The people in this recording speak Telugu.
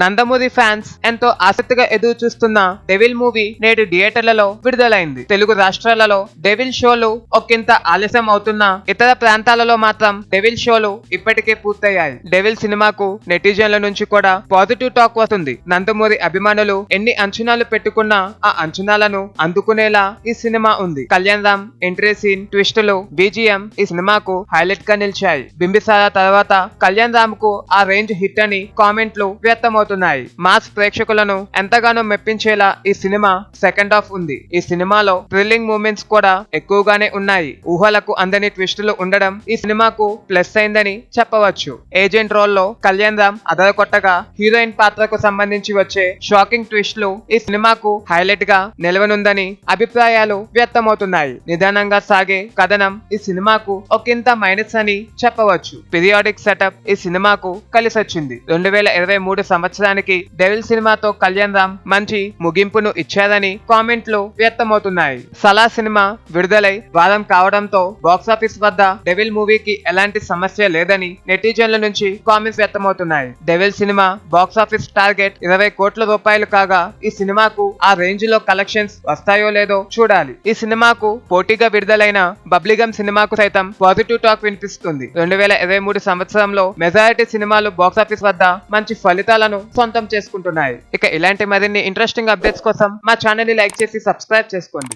నందమూరి ఫ్యాన్స్ ఎంతో ఆసక్తిగా ఎదురు చూస్తున్న డెవిల్ మూవీ నేడు థియేటర్లలో విడుదలైంది. తెలుగు రాష్ట్రాలలో డెవిల్ షోలు ఒకంత ఆలస్యం అవుతున్న ఇతర ప్రాంతాలలో మాత్రం డెవిల్ షోలు ఇప్పటికే పూర్తయ్యాయి. డెవిల్ సినిమాకు నెటిజన్ల నుంచి కూడా పాజిటివ్ టాక్ వస్తుంది. నందమూరి అభిమానులు ఎన్ని అంచనాలు పెట్టుకున్నా ఆ అంచనాలను అందుకునేలా ఈ సినిమా ఉంది. కళ్యాణ్ రామ్ ఎంట్రీ సీన్ ట్విస్టులు బీజిఎం ఈ సినిమాకు హైలైట్గా నిలిచాయి. బింబిసారా తర్వాత కళ్యాణ్ రామ్కు ఆ రేంజ్ హిట్ అని కామెంట్లు అవుతున్నాయి మాస్ ప్రేక్షకులను ఎంతగానో మెప్పించేలా ఈ సినిమా సెకండ్ హాఫ్ ఉంది. ఈ సినిమాలో థ్రిల్లింగ్ మూమెంట్స్ కూడా ఎక్కువగానే ఉన్నాయి. ఊహలకు అందని ట్విస్టులు ఉండడం ఈ సినిమాకు ప్లస్ అయిందని చెప్పవచ్చు. ఏజెంట్ రోల్లో కళ్యాణ్ రామ్ అదరకొట్టగా హీరోయిన్ పాత్రకు సంబంధించి వచ్చే షాకింగ్ ట్విస్టులు ఈ సినిమాకు హైలైట్గా నిలవనుందని అభిప్రాయాలు వ్యక్తమవుతున్నాయి. నిదానంగా సాగే కథనం ఈ సినిమాకు ఒకంత మైనస్ అని చెప్పవచ్చు. పీరియాడిక్ సెటప్ ఈ సినిమాకు కలిసొచ్చింది. రెండు వేల ఇరవై మూడు సంవత్సరం సంవత్సరానికి డెవిల్ సినిమాతో కళ్యాణ్ రామ్ మంచి ముగింపును ఇచ్చారని కామెంట్లు వ్యక్తమవుతున్నాయి. సలా సినిమా విడుదలై వారం కావడంతో బాక్సాఫీస్ వద్ద డెవిల్ మూవీకి ఎలాంటి సమస్య లేదని నెటిజన్ల నుంచి కామెంట్స్ వ్యక్తమవుతున్నాయి. డెవిల్ సినిమా బాక్సాఫీస్ టార్గెట్ ఇరవై కోట్ల రూపాయలు కాగా ఈ సినిమాకు ఆ రేంజ్లో కలెక్షన్స్ వస్తాయో లేదో చూడాలి. ఈ సినిమాకు పోటీగా విడుదలైన బబ్లిగమ్ సినిమాకు సైతం పాజిటివ్ టాక్ వినిపిస్తుంది. రెండు వేల ఇరవై మూడు సంవత్సరంలో మెజారిటీ సినిమాలు బాక్సాఫీస్ వద్ద మంచి ఫలితాలను సొంతం చేసుకుంటున్నాయి. ఇక ఇలాంటి మరిన్ని ఇంట్రెస్టింగ్ అప్డేట్స్ కోసం మా ఛానల్ని లైక్ చేసి సబ్స్క్రైబ్ చేసుకోండి.